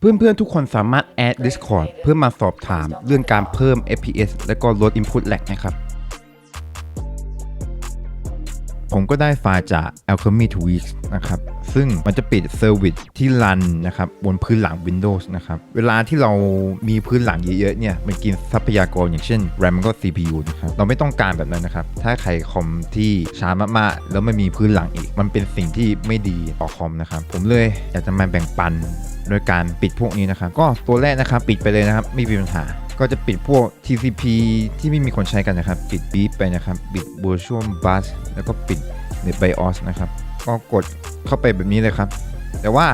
เพื่อนๆ ทุกคนสามารถแอด Discord เพื่อมาสอบถามเรื่องการเพิ่ม FPS และก็ลด Input lag นะครับ ผมก็ได้ไฟล์จาก Alchemy Tweaks นะครับ ซึ่งมันจะปิดเซอร์วิสที่รันนะครับบนพื้นหลัง Windows นะครับ เวลาที่เรามีพื้นหลังเยอะๆเนี่ย มันกินทรัพยากรอย่างเช่น RAM ก็ CPU นะครับ เราไม่ต้องการแบบนั้นนะครับ ถ้าใครคอมที่ช้ามากๆ แล้วไม่มีพื้นหลังอีก มันเป็นสิ่งที่ไม่ดีต่อคอมนะครับ ผมเลยอยากจะมาแบ่งปันโดยการปิดพวกนี้นะครับ ก็ตัวแรกนะครับ ปิดไปเลยนะครับ ไม่มีปัญหา ก็จะปิดพวก TCP ที่ไม่มีคนใช้กันนะครับ ปิด Beep ไปนะครับ ปิด Virtual Bus แล้วก็ปิด Net BIOS นะครับ ก็กดเข้าไปแบบนี้เลยครับ แต่ว่า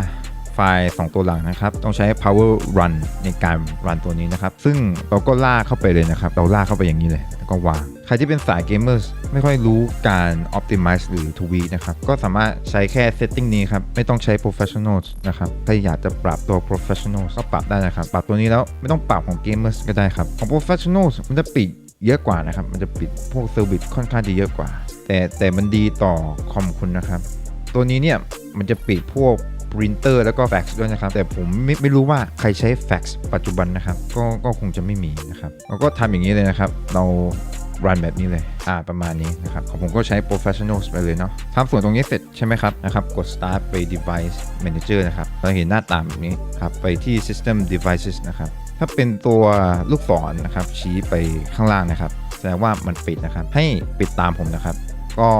ไฟล์ 2 ตัวหลังนะครับ ต้องใช้ power run ในการรันตัวนี้นะครับ ซึ่งเราก็ลากเข้าไปเลยนะครับ เราลากเข้าไปอย่างนี้เลย แล้วก็วาง ใครที่เป็นสายเกมเมอร์ไม่ค่อยรู้การ optimize หรือ tweak นะครับ ก็สามารถใช้แค่ setting นี้ครับ ไม่ต้องใช้ professional นะครับ ถ้าอยากจะปรับตัว professional ก็ปรับได้นะครับ ปรับตัวนี้แล้วไม่ต้องปรับของ gamers ก็ได้ครับ ของ professional มันจะปิดเยอะกว่านะครับ มันจะปิดพวก service ค่อนข้างจะเยอะกว่า แต่แต่มันดีต่อคอมคุณนะครับ ตัวนี้เนี่ยมันจะปิดพวก printer แล้วก็ fax ด้วยนะครับ แต่ผมไม่ไม่รู้ว่าใครใช้ fax ปัจจุบันนะครับ ก็ก็คงจะไม่มีนะครับเราก็ทำอย่างนี้เลยนะครับ เรา รันแบบนี้เลย อ่า ประมาณนี้นะครับของผมก็ใช้ professional ไปเลยเนาะทำส่วนตรงนี้เสร็จใช่ไหมครับ นะครับ กด start ไป device manager นะครับเราเห็นหน้าตามแบบนี้ครับ ไปที่ system devices นะครับ ถ้าเป็นตัวลูกศรนะครับชี้ไปข้างล่างนะครับ แสดงว่ามันปิดนะครับ ให้ปิดตามผมนะครับ ก็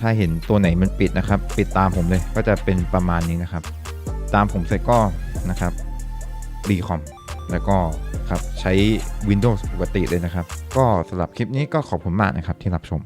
ถ้าเห็นตัวไหนมันปิดนะครับ ปิดตามผมเลย ก็จะเป็นประมาณนี้นะครับ ตามผมเสร็จก็นะครับรีคอมแล้วก็ ครับ ใช้ Windows ปกติเลยนะครับ ก็สำหรับคลิปนี้ก็ขอบคุณมากนะครับที่รับชม